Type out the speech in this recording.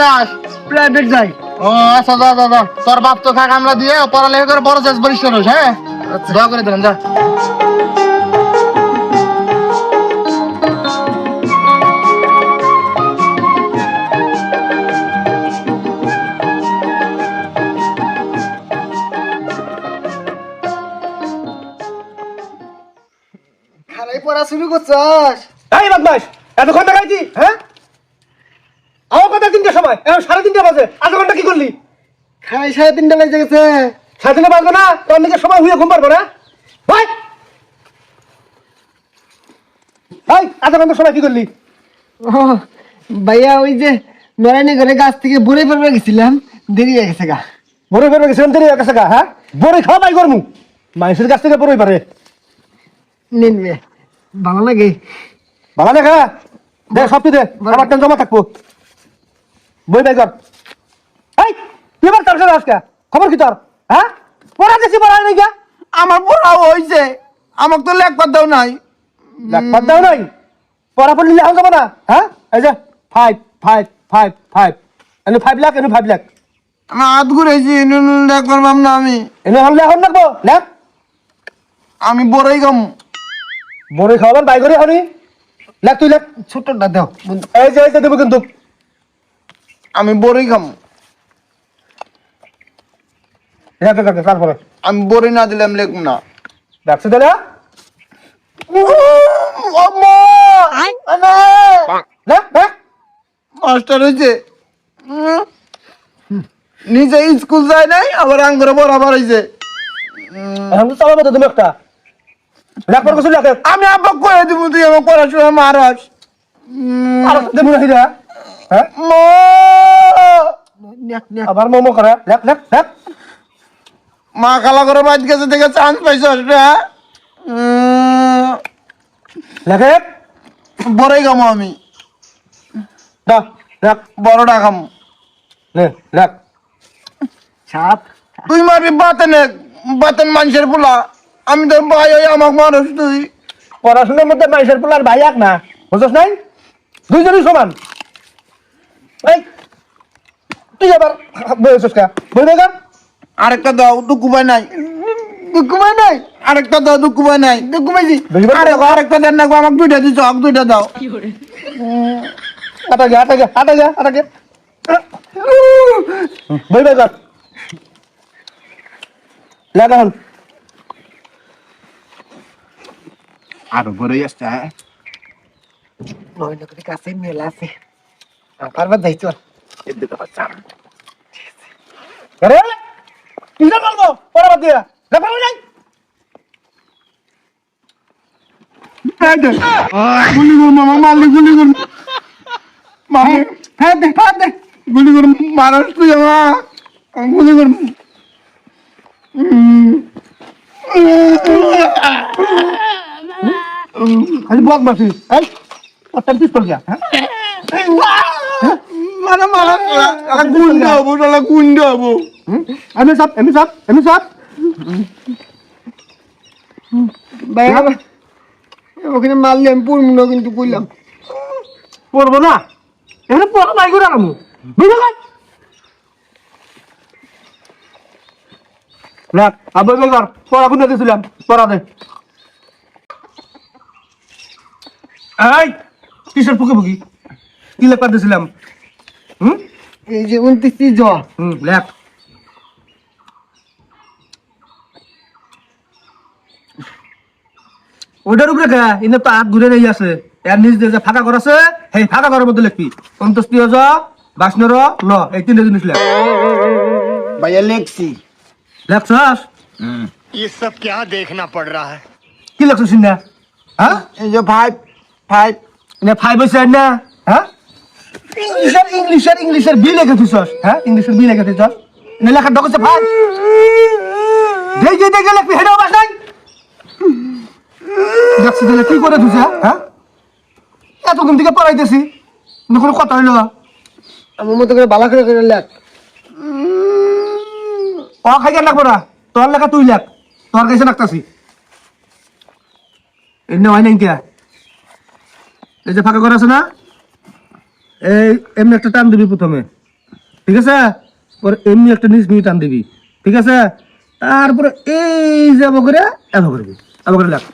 যাস প্রাইভেট যাই। ও আচ্ছা যা যা যা। তোর বাপ তো খা কামলা দিয়ে পড়ালেখা করে বড় চাষ পরিষ্কার হোস হ্যাঁ? দোয়া করে দিলাম যা। খারাই পড়া শুরু করছস? এই বদমাস এত ঘণ্টা হ্যাঁ? আমার কথা তিনটে সময়। এখন সাড়ে তিনটে বাজে। আধ ঘণ্টা কি করলি? খাই সাড়ে তিনটা বেজে গেছে। সাড়ে তিনটে বাজবে না? তোর নিজের সময় হুয়ে ঘুম পারব না? ভাই! ভাই আধা ঘণ্টা সময় কি করলি? ও ভাইয়া ওই যে নরানি ঘরে গাছ থেকে বুড়ে ফেলবে গেছিলাম। দেরি হয়ে গেছে গা। বড়ই পারবে গেছিলাম দেরি হয়ে গেছে গা হ্যাঁ? বড়ই খাওয়া পাই করমু মানুষের কাছ থেকে বড়ই পারে। নিন ভালো লাগে। ভালো দেখা দে সব তুই দে আমার জমা থাকব। বই বাই কর। এই তুই এবার তার সাথে আজকে খবর কি তোর? হ্যাঁ? পড়া দেখছি পড়া নেই গা আমার পড়া হইছে। আমাকে তো লেখবার দাও নাই। লেখবার দাও নাই? পড়া পড়লি লেখন যাব না? হ্যাঁ? এই যে ফাইভ ফাইভ ফাইভ ফাইভ এনে ফাইভ লাখ এনে ফাইভ লাখ। আমি হাত ঘুরেছি লেখবার পাম না আমি। এনে হল লেখন লাগবো লেখ। আমি বড়ই কম বড়ই খাওয়াবার বাই করে হনি লেখ তুই লেখ। ছোটটা দাও। এই যে এই যে দেবো কিন্তু। আমি বড়ই খাম। লেখ লেখ লেখ, তারপরে? আমি বড়ই না দিলে আমি লেখব না। দেখছ লেখ মাস্টার হয়েছে নিজে স্কুল যায় নাই আবার আঙ্গুরে বরাবর হয়েছে এখন তো চালাবো তো তুমি একটা। লেখ কিছু লেখ আমি আব্বা করে দিব তুই আমার পড়াশোনা মারাস। আর দেবো না হ্যাঁ? আবার মোমো করে। লেখ লেখ লেখ মা খালা করে বাদ গেছে থেকে চান্স পাইছ লেখে বড়ই খামো আমি। দা লেখ বড়টা খাম। নে লেখ সাপ। তুই মারবি বাতেনে বাতেন মানুষের পোলা। আমি তোর ভাই হই আমাকে মানুষ তুই। পড়াশোনার মধ্যে মানুষের পোলার ভাই এক না। বুঝছ নাই? দুইজনই সমান। এই তুই আবার বলেছিস কা? বই আরেকটা দাও দুঃখ পাই নাই। পাই নাই? আরেকটা দাও দুঃখ পাই নাই। পাইছি বেশিবার আরে আরেকটা দেন না আমাকে দুইটা দিছ আমাকে দুইটা দাও। আটা গে আটা গে আটা গে আটা গে। বই বেগার লেখ এখন। আরও বড়ই আসছে হ্যাঁ? নয় লোকের কাছে মেলা আছে। পারবার যাই চল। আরে কি না বলব? পড়া বাদ দিয়া। লেখা যাই। গুলি করুন মামা মারলি গুলি করুন মামা হ্যাঁ দে হ্যাঁ দে গুলি করুন মানুষ তুই আমার। গুলি করুন খালি বক মারছিস এই ওটা গিয়া হ্যাঁ? আমি আমি আমি ওখানে মারলে আমি পড়ব না কিন্তু কইলাম। পড়ব না? এখানে পড়া নাই করে আরামু বুঝলো? রাখ আবার বেকার পড়া কোনে দিয়েছিলাম পড়া দে। এই কিসের ফুকি ফুকি? কি লেখা দিয়েছিলাম হুম এই যে উনত্রিশ জ হুম লেখ ওটার উপরে কে ইনে তো হাত ঘুরে নেই আছে এর নিচ দিয়ে যে ফাঁকা ঘর আছে সেই ফাঁকা ঘরের মধ্যে লিখবি অন্তস্তীয় জ বাসনের ল এই তিনটে জিনিস লেখ ভাইয়া লেখছি লেখছস ये सब क्या देखना पड़ रहा है কি লেখছস না হ্যাঁ এই যে ফাইভ ফাইভ ইনে ফাইভ হয়েছে না হ্যাঁ ইংলিশের ইংলিশের ইংলিশের বি লেখে দিছস হ্যাঁ? ইংলিশের বি লেখে দিছস ইনে লেখা ডকছে ফাইভ যেই যেই দেখে লিখবি হেডাও বাস নাই। দেখছি তাহলে কি করে দিছে হ্যাঁ? এতক্ষণ থেকে পড়াইতেছি। কোনো কথা হইল না। আমার মতো করে বালা করে করে লেখ। ও খাইতে লাগবো না? তোর লেখা তুই লেখ। তোর কাছে রাখতাছি। এমনি হয় নাই কে? এই যে ফাঁকা করে আছে না? এই, এমনি একটা টান দিবি প্রথমে, ঠিক আছে? পরে এমনি একটা নিচ নিয়ে টান দিবি, ঠিক আছে? তারপরে এই যে আবার করে এবার করবি আবার করে দেখ।